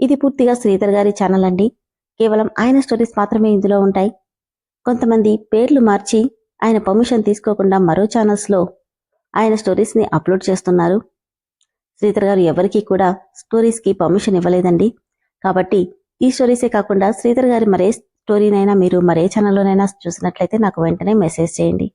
ఇది పూర్తిగా శ్రీధర్ గారి ఛానల్ అండి. కేవలం ఆయన స్టోరీస్ మాత్రమే ఇందులో ఉంటాయి. కొంతమంది పేర్లు మార్చి ఆయన పర్మిషన్ తీసుకోకుండా మరో ఛానల్స్లో ఆయన స్టోరీస్ని అప్లోడ్ చేస్తున్నారు. శ్రీధర్ గారు ఎవరికీ కూడా స్టోరీస్కి పర్మిషన్ ఇవ్వలేదండి. కాబట్టి ఈ స్టోరీసే కాకుండా శ్రీధర్ గారి మరే స్టోరీనైనా మీరు మరే ఛానల్లోనైనా చూసినట్లయితే నాకు వెంటనే మెసేజ్ చేయండి.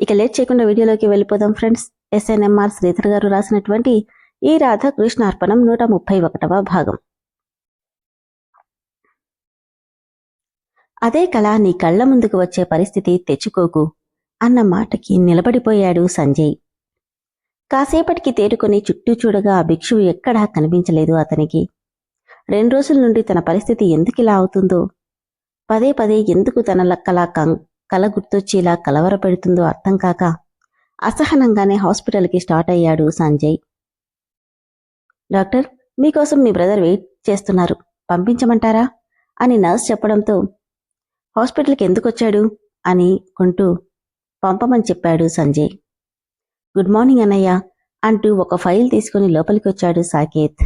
ఇక లేట్ చేయకుండా వీడియోలోకి వెళ్ళిపోదాం ఫ్రెండ్స్ ఎస్ఎన్ఎంఆర్ శ్రీధర్ గారు రాసినటువంటి ఈ రాధాకృష్ణ అర్పణం నూట ముప్పై ఒకటవ భాగం. అదే కళ నీ కళ్ళ ముందుకు వచ్చే పరిస్థితి తెచ్చుకోకు అన్న మాటకి నిలబడిపోయాడు సంజయ్. కాసేపటికి తేరుకొని చుట్టూ చూడగా ఆ భిక్షువు ఎక్కడా కనిపించలేదు అతనికి. రెండు రోజుల నుండి తన పరిస్థితి ఎందుకిలా అవుతుందో పదే పదే ఎందుకు తన లక్కలా కం కల గుర్తొచ్చేలా కలవరపెడుతుందో అర్థం కాక అసహనంగానే హాస్పిటల్కి స్టార్ట్ అయ్యాడు సంజయ్. డాక్టర్ మీకోసం మీ బ్రదర్ వెయిట్ చేస్తున్నారు పంపించమంటారా? అని నర్స్ చెప్పడంతో హాస్పిటల్కి ఎందుకు వచ్చాడు అని కొంటూ పంపమని చెప్పాడు సంజయ్. గుడ్ మార్నింగ్ అన్నయ్య అంటూ ఒక ఫైల్ తీసుకుని లోపలికి వచ్చాడు సాకేత్.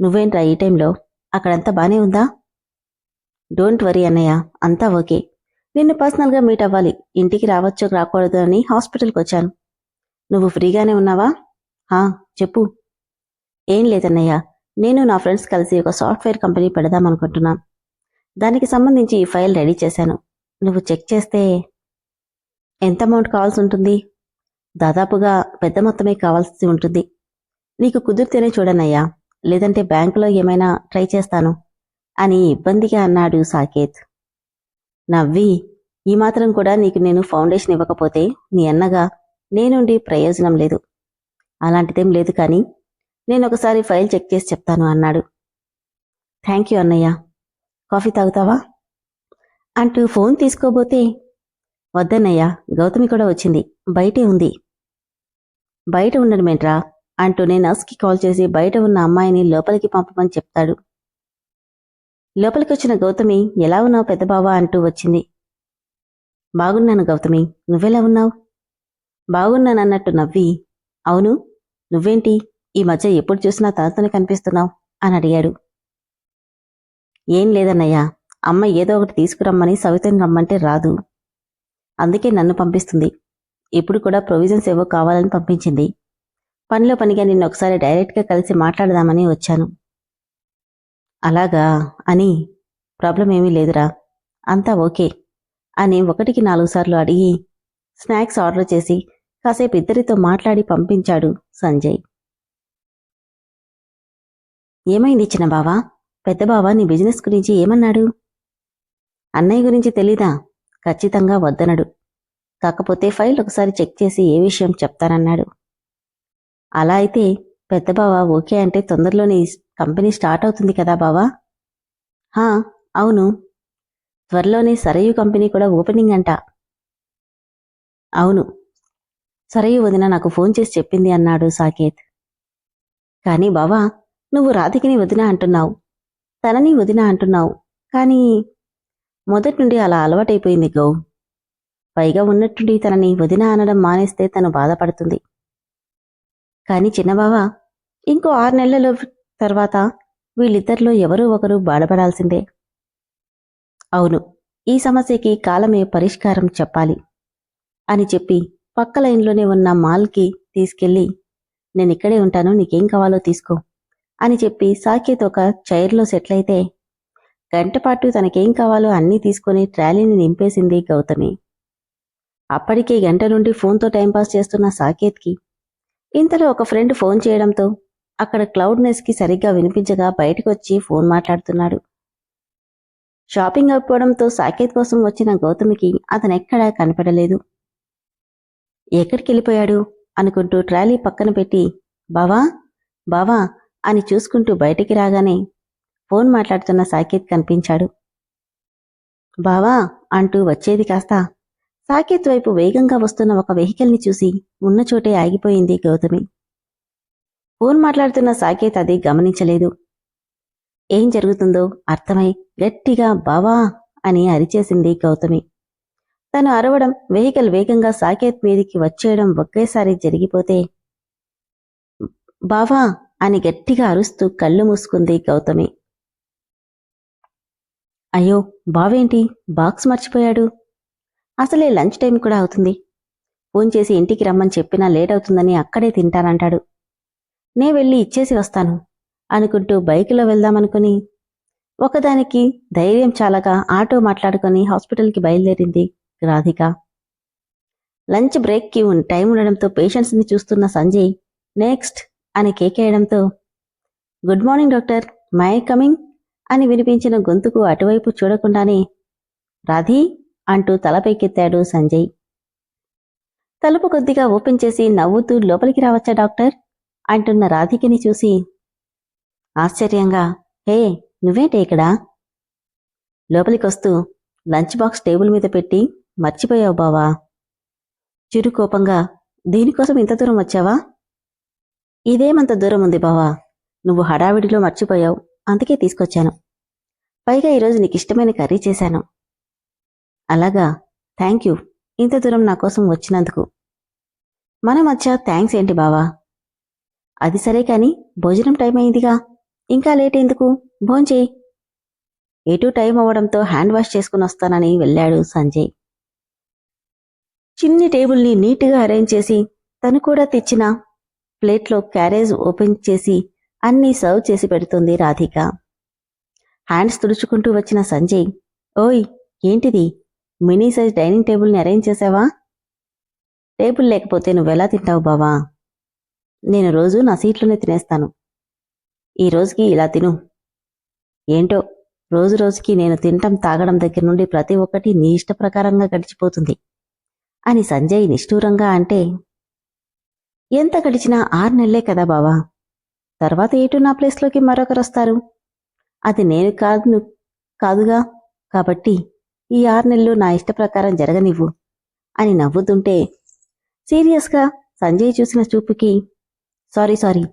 నువ్వేంట్రా ఈ టైంలో? అక్కడంతా బానే ఉందా? డోంట్ వరీ అన్నయ్య అంతా ఓకే. నిన్ను పర్సనల్గా మీట్ అవ్వాలి. ఇంటికి రావచ్చో రాకూడదు అని హాస్పిటల్కి వచ్చాను నువ్వు ఫ్రీగానే ఉన్నావా? హా చెప్పు. ఏం లేదన్నయ్య నేను నా ఫ్రెండ్స్ కలిసి ఒక సాఫ్ట్వేర్ కంపెనీ పెడదామనుకుంటున్నాను దానికి సంబంధించి ఈ ఫైల్ రెడీ చేశాను. నువ్వు చెక్ చేస్తే ఎంత అమౌంట్ కావాల్సి ఉంటుంది? దాదాపుగా పెద్ద మొత్తమే కావాల్సి ఉంటుంది. నీకు కుదిరితేనే చూడనయ్యా లేదంటే బ్యాంకులో ఏమైనా ట్రై చేస్తాను అని ఇబ్బందిగా అన్నాడు సాకేత్. నవ్వి ఈ మాత్రం కూడా నీకు నేను ఫౌండేషన్ ఇవ్వకపోతే నీ అన్నగా నేనుండి ప్రయోజనం లేదు. అలాంటిదేం లేదు కానీ నేను ఒకసారి ఫైల్ చెక్ చేసి చెప్తాను అన్నాడు. థ్యాంక్ యూ అన్నయ్య. కాఫీ తాగుతావా? అంటూ ఫోన్ తీసుకోబోతే వద్దన్నయ్యా గౌతమి కూడా వచ్చింది. బయటే ఉంది. బయట ఉండడమేంట్రా? అంటూ నేను నర్స్కి కాల్ చేసి బయట ఉన్న అమ్మాయిని లోపలికి పంపమని చెప్తాడు. లోపలికి వచ్చిన గౌతమి ఎలా ఉన్నావు పెద్దబావా అంటూ వచ్చింది. బాగున్నాను గౌతమి. నువ్వెలా ఉన్నావు? బాగున్నానన్నట్టు నవ్వి అవును. నువ్వేంటి? ఈ మధ్య ఎప్పుడు చూసినా తనతోనే కనిపిస్తున్నావు? అని అడిగాడు. ఏం లేదన్నయ్యా. అమ్మ ఏదో ఒకటి తీసుకురమ్మని సవితని రమ్మంటే రాదు. అందుకే నన్ను పంపిస్తుంది. ఇప్పుడు కూడా ప్రొవిజన్స్ ఏవో కావాలని పంపించింది. పనిలో పనిగా నిన్న ఒకసారి డైరెక్ట్గా కలిసి మాట్లాడదామని వచ్చాను. అలాగా? అని? ప్రాబ్లం ఏమీ లేదురా. అంతా ఓకే. అని ఒకటికి నాలుగు సార్లు అడిగి స్నాక్స్ ఆర్డర్ చేసి కాసేపు ఇద్దరితో మాట్లాడి పంపించాడు సంజయ్. ఏమైంది ఇచ్చిన బావా పెద్ద బావ నీ బిజినెస్ గురించి ఏమన్నాడు? అన్నయ్య గురించి తెలీదా? ఖచ్చితంగా వద్దనడు. కాకపోతే ఫైల్ ఒకసారి చెక్ చేసి ఏ విషయం చెప్తానన్నాడు. అలా అయితే పెద్దబావ ఓకే అంటే తొందరలోనే కంపెనీ స్టార్ట్ అవుతుంది కదా బావా? హా అవును. త్వరలోనే సరయు కంపెనీ కూడా ఓపెనింగ్ అంట. అవును. సరయు వదిన నాకు ఫోన్ చేసి చెప్పింది అన్నాడు సాకేత్. కానీ బావా నువ్వు రాధికిని వదిన అంటున్నావు. తనని వదిన అంటున్నావు. కానీ మొదటి నుండి అలా అలవాటైపోయింది గౌ. పైగా ఉన్నట్టుండి తనని వదిన అనడం మానేస్తే తను బాధపడుతుంది. కానీ చిన్నబావ ఇంకో ఆరు నెలల తర్వాత వీళ్ళిద్దరిలో ఎవరో ఒకరు బాధపడాల్సిందే. అవును ఈ సమస్యకి కాలమే పరిష్కారం చెప్పాలి అని చెప్పి పక్క లైన్లోనే ఉన్న మాల్కి తీసుకెళ్ళి నేను ఇక్కడే ఉంటాను నీకేం కావాలో తీసుకో. అని చెప్పి సాకేత్ ఒక చైర్లో సెటిల్ అయితే గంటపాటు తనకేం కావాలో అన్నీ తీసుకొని ట్రాలీని నింపేసింది గౌతమి. అప్పటికే గంట నుండి ఫోన్తో టైంపాస్ చేస్తున్న సాకేత్కి ఇంతలో ఒక ఫ్రెండ్ ఫోన్ చేయడంతో అక్కడ క్లౌడ్నెస్కి సరిగ్గా వినిపించగా బయటకొచ్చి ఫోన్ మాట్లాడుతున్నాడు. షాపింగ్ అయిపోవడంతో సాకేత్ కోసం వచ్చిన గౌతమికి అతనెక్కడా కనపడలేదు. ఎక్కడికి వెళ్ళిపోయాడు అనుకుంటూ ట్రాలీ పక్కన పెట్టి బావా బావా అని చూసుకుంటూ బయటికి రాగానే ఫోన్ మాట్లాడుతున్న సాకేత్ కనిపించాడు. బావా అంటూ వచ్చేది కాస్త. సాకేత్ వైపు వేగంగా వస్తున్న ఒక వెహికల్ని చూసి ఉన్న చోటే ఆగిపోయింది గౌతమి. ఫోన్ మాట్లాడుతున్న సాకేత్ అది గమనించలేదు. ఏం జరుగుతుందో అర్థమై గట్టిగా బావా అని అరిచేసింది గౌతమి. తను అరవడం వెహికల్ వేగంగా సాకేత్ మీదికి వచ్చేయడం ఒకేసారి జరిగిపోతే బావా అని గట్టిగా అరుస్తూ కళ్ళు మూసుకుంది గౌతమి. అయ్యో బావేంటి? బాక్స్ మర్చిపోయాడు. అసలే లంచ్ టైం కూడా అవుతుంది. ఫోన్ చేసి ఇంటికి రమ్మని చెప్పినా లేట్ అవుతుందని అక్కడే తింటానంటాడు. నే వెళ్ళి ఇచ్చేసి వస్తాను అనుకుంటూ బైకులో వెళ్దామనుకుని ఒకదానికి ధైర్యం చాలగా ఆటో మాట్లాడుకొని హాస్పిటల్కి బయలుదేరింది రాధిక. లంచ్ బ్రేక్కి టైం ఉండడంతో పేషెంట్స్ని చూస్తున్న సంజయ్ నెక్స్ట్ అని కేకేయడంతో good morning doctor may coming? అని వినిపించిన గొంతుకు అటువైపు చూడకుండానే రాధీ అంటూ తలపైకెత్తాడు సంజయ్. తలుపు కొద్దిగా ఓపెన్ చేసి నవ్వుతూ లోపలికి రావచ్చా డాక్టర్? అంటున్న రాధికని చూసి ఆశ్చర్యంగా హే నువ్వేంటి ఇక్కడ? లోపలికొస్తూ లంచ్ బాక్స్ టేబుల్ మీద పెట్టి మర్చిపోయావు బావా. చిరు కోపంగా దీనికోసం ఇంత దూరం వచ్చావా? ఇదేమంత దూరం ఉంది బావా? నువ్వు హడావిడిలో మర్చిపోయావు. అందుకే తీసుకొచ్చాను. పైగా ఈరోజు నీకు ఇష్టమైన కర్రీ చేశాను. అలాగా? Thank you. ఇంత దూరం నా కోసం వచ్చినందుకు. మన మధ్య థ్యాంక్స్ ఏంటి బావా? అది సరే కాని భోజనం టైం అయిందిగా. ఇంకా లేట్ ఎందుకు? భోంచేయి ఎటు టైం అవ్వడంతో హ్యాండ్ వాష్ చేసుకుని వస్తానని వెళ్ళాడు సంజయ్. చిన్ని టేబుల్ని నీట్గా అరేంజ్ చేసి తను కూడా తెచ్చిన ప్లేట్లో క్యారేజ్ ఓపెన్ చేసి అన్నీ సర్వ్ చేసి పెడుతుంది రాధిక. హ్యాండ్స్ తుడుచుకుంటూ వచ్చిన సంజయ్ ఓయ్ ఏంటిది? మినీ సైజ్ డైనింగ్ టేబుల్ని అరేంజ్ చేసావా? టేబుల్ లేకపోతే నువ్వెలా తింటావు బావా? నేను రోజు నా సీట్లోనే తినేస్తాను. ఈ రోజుకి ఇలా తిను. ఏంటో రోజు రోజుకి నేను తినటం తాగడం దగ్గర నుండి ప్రతి ఒక్కటి నీ ఇష్ట ప్రకారంగా గడిచిపోతుంది. అని సంజయ్ నిష్ఠూరంగా అంటే ఎంత గడిచినా ఆరు నెలలే కదా బావా. తర్వాత ఏటు నా ప్లేస్లోకి మరొకరు వస్తారు అది నేను కాదు కాదుగా. కాబట్టి ఈ ఆరు నెలలు నా ఇష్ట ప్రకారం జరగనివ్వు అని నవ్వుతుంటే సీరియస్గా సంజయ్ చూసిన చూపుకి సారీ సారీ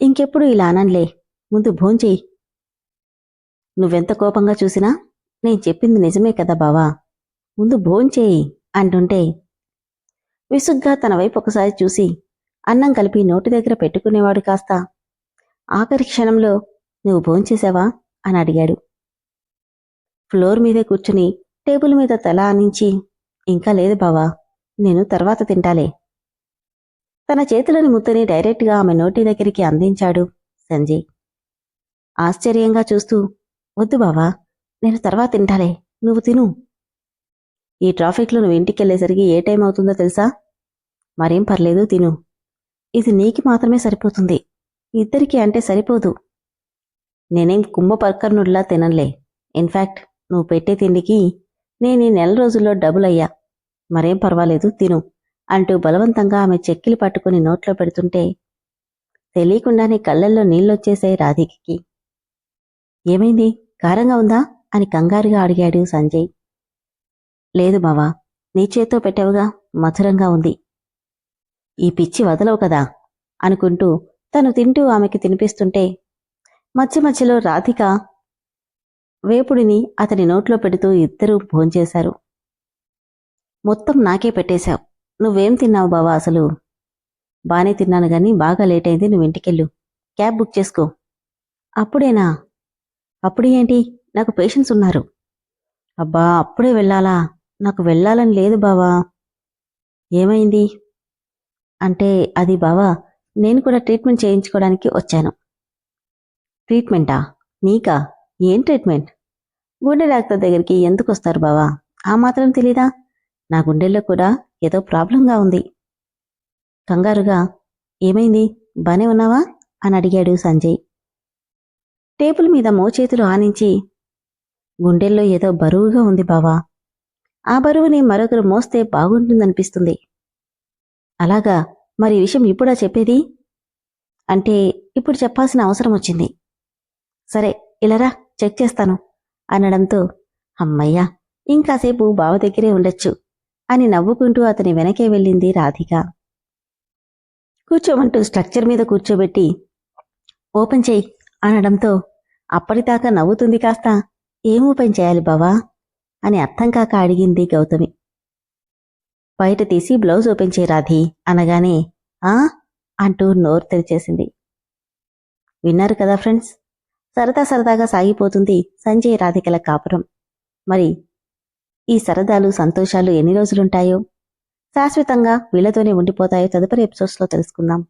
ఇంకెప్పుడు ఇలా అనన్లే. ముందు భోంచేయి. నువ్వెంత కోపంగా చూసినా నేను చెప్పింది నిజమే కదా బావా. ముందు భోంచేయి అంటుంటే విసుగ్గా తన వైపు ఒకసారి చూసి అన్నం కలిపి నోటి దగ్గర పెట్టుకునేవాడు కాస్త. ఆఖరి క్షణంలో నువ్వు భోంచేశావా అని అడిగాడు. ఫ్లోర్ మీదే కూర్చుని టేబుల్ మీద తల ఆనించి ఇంకా లేదు బావా నేను తర్వాత తింటాలే. తన చేతిలోని ముద్దని డైరెక్ట్గా ఆమె నోటి దగ్గరికి అందించాడు సంజయ్. ఆశ్చర్యంగా చూస్తూ వద్దు బావా నేను తర్వాత తింటాలే నువ్వు తిను. ఈ ట్రాఫిక్లో నువ్వు ఇంటికెళ్ళేసరికి ఏ టైం అవుతుందో తెలుసా? మరేం పర్లేదు తిను. ఇది నీకి మాత్రమే సరిపోతుంది. ఇద్దరికి అంటే సరిపోదు. నేనేం కుంభపర్కర్నుడిలా తినలే ఇన్ఫ్యాక్ట్ నువ్వు పెట్టే తిండికి నేను ఈ నెల రోజుల్లో డబుల్ అయ్యా మరేం పర్వాలేదు తిను అంటూ బలవంతంగా ఆమె చెక్కిలి పట్టుకుని నోట్లో పెడుతుంటే తెలియకుండానే కళ్ళల్లో నీళ్ళొచ్చేశాయి రాధికకి. ఏమైంది? కారంగా ఉందా? అని కంగారుగా అడిగాడు సంజయ్. లేదు బావా నీ చేత్తో పెట్టావుగా మధురంగా ఉంది. ఈ పిచ్చి వదలవు కదా అనుకుంటూ తను తింటూ ఆమెకి తినిపిస్తుంటే మధ్య మధ్యలో రాధిక వేపుడిని అతని నోట్లో పెడుతూ ఇద్దరూ భోంచేశారు. మొత్తం నాకే పెట్టేశావు. నువ్వేం తిన్నావు బావా అసలు? బానే తిన్నాను గాని బాగా లేట్ అయింది నువ్వు ఇంటికెళ్ళు. క్యాబ్ బుక్ చేసుకో. అప్పుడేనా? అప్పుడు ఏంటి? నాకు పేషెంట్స్ ఉన్నారు. అబ్బా అప్పుడే వెళ్ళాలా? నాకు వెళ్ళాలని లేదు బావా. ఏమైంది? అంటే అది బావా నేను కూడా ట్రీట్మెంట్ చేయించుకోవడానికి వచ్చాను. ట్రీట్మెంటా? నీకా? ఏం ట్రీట్మెంట్? గుండె డాక్టర్ దగ్గరికి ఎందుకు వస్తారు బావా? ఆ మాత్రం తెలీదా? నా గుండెల్లో కూడా ఏదో ప్రాబ్లంగా ఉంది. కంగారుగా ఏమైంది? బానే ఉన్నావా? అని అడిగాడు సంజయ్. టేబుల్ మీద మోచేతులు ఆనించి గుండెల్లో ఏదో బరువుగా ఉంది బావా. ఆ బరువుని మరొకరు మోస్తే బాగుంటుందనిపిస్తుంది. అలాగా మరి ఈ విషయం ఇప్పుడా చెప్పేది? అంటే ఇప్పుడు చెప్పాల్సిన అవసరం వచ్చింది. సరే ఇలారా చెక్ చేస్తాను అనడంతో అమ్మయ్యా ఇంకాసేపు బావ దగ్గరే ఉండొచ్చు అని నవ్వుకుంటూ అతని వెనకే వెళ్ళింది రాధిక. కూర్చోమంటూ స్ట్రక్చర్ మీద కూర్చోబెట్టి ఓపెన్ చేయి అనడంతో అప్పటిదాకా నవ్వుతుంది కాస్త ఏం ఓపెన్ చేయాలి బావా అని అర్థం కాక అడిగింది గౌతమి. బయట తీసి బ్లౌజ్ ఓపెన్ చేయరాధి అనగానే ఆ? అంటూ నోరు తెరిచేసింది. విన్నారు కదా ఫ్రెండ్స్? సరదా సరదాగా సాగిపోతుంది సంజయ్ రాధికల కాపురం. మరి ఈ సరదాలు సంతోషాలు ఎన్ని రోజులుంటాయో? శాశ్వతంగా వీళ్ళతోనే ఉండిపోతాయో తదుపరి ఎపిసోడ్స్లో తెలుసుకుందాం.